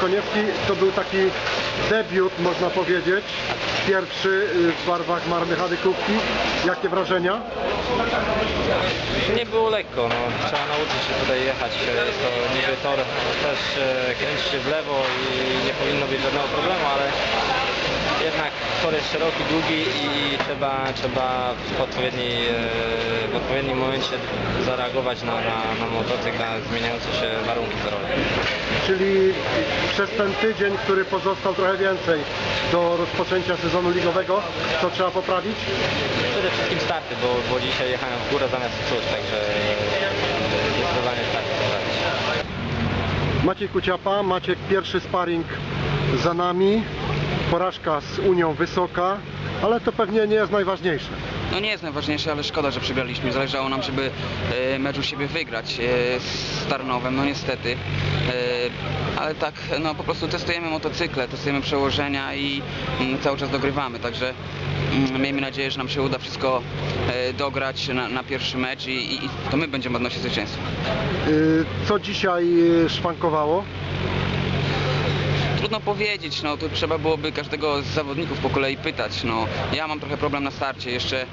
Kowalski to był taki debiut, można powiedzieć. Pierwszy y, w barwach Marny Hadykówki. Jakie wrażenia? Nie było lekko, no. trzeba nauczyć się tutaj jechać. Jest to niby tor też e, kręci się w lewo i nie powinno być żadnego problemu, ale jednak tor jest szeroki, długi i trzeba, trzeba w, odpowiedniej, w odpowiednim momencie zareagować na, na, na motocykl, na zmieniające się warunki torowe. Czyli przez ten tydzień, który pozostał trochę więcej do rozpoczęcia sezonu ligowego, co trzeba poprawić? Przede wszystkim starty, bo, bo dzisiaj jechałem w górę zamiast w cóż, także e, zdecydowanie starty poprawić. Maciej Kuciapa, Maciek pierwszy sparring za nami. Porażka z Unią Wysoka, ale to pewnie nie jest najważniejsze. No nie jest najważniejsze, ale szkoda, że przegraliśmy. Zależało nam, żeby e, mecz u siebie wygrać e, z Tarnowem, no niestety. E, ale tak, no po prostu testujemy motocykle, testujemy przełożenia i mm, cały czas dogrywamy, także mm, miejmy nadzieję, że nam się uda wszystko dograć na, na pierwszy mecz i, i, i to my będziemy odnosić zwycięstwo. Y, Co dzisiaj y, szwankowało? Trudno powiedzieć, no to trzeba byłoby każdego z zawodników po kolei pytać. No, ja mam trochę problem na starcie, jeszcze e,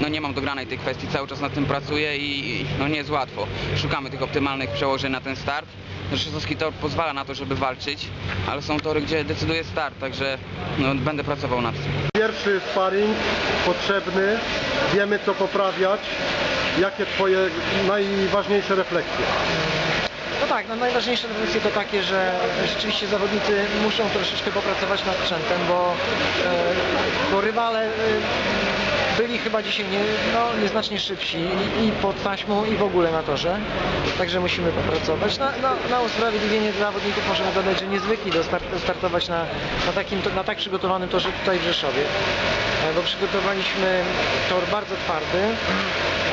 no nie mam dogranej tej kwestii, cały czas nad tym pracuję i no nie jest łatwo. Szukamy tych optymalnych przełożeń na ten start. Rzeszowski tor pozwala na to, żeby walczyć, ale są tory, gdzie decyduje start, także no, będę pracował nad tym. Pierwszy sparring potrzebny, wiemy co poprawiać. Jakie Twoje najważniejsze refleksje? No tak, no najważniejsze refleksje to takie, że rzeczywiście zawodnicy muszą troszeczkę popracować nad sprzętem, bo, e, bo rywale e, byli chyba dzisiaj nie, no, nieznacznie szybsi i, i pod taśmą i w ogóle na torze, także musimy popracować. Na, na, na usprawiedliwienie zawodników możemy dodać, że niezwykli do start, startować na, na, takim, na tak przygotowanym torze tutaj w Rzeszowie, e, bo przygotowaliśmy tor bardzo twardy,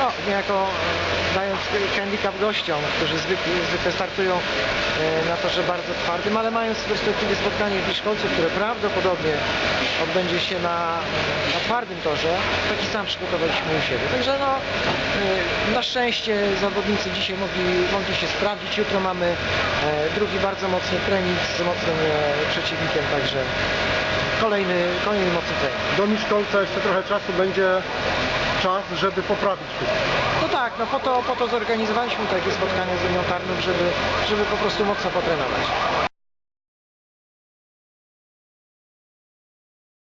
no, niejako e, dając handicap gościom, którzy zwykle, zwykle startują e, na torze bardzo twardym, ale mając w perspektywie spotkanie w Biszkolcu, które prawdopodobnie odbędzie się na, na twardym torze, taki sam przygotowaliśmy u siebie. Także no, e, na szczęście zawodnicy dzisiaj mogli, mogli się sprawdzić. Jutro mamy e, drugi bardzo mocny trening z mocnym e, przeciwnikiem, także kolejny, kolejny mocny trening. Do Miszkolca jeszcze trochę czasu będzie czas, żeby poprawić wszystko. No tak, no po to, po to zorganizowaliśmy takie spotkanie z Unią Tarnów, żeby, żeby po prostu mocno potrenować.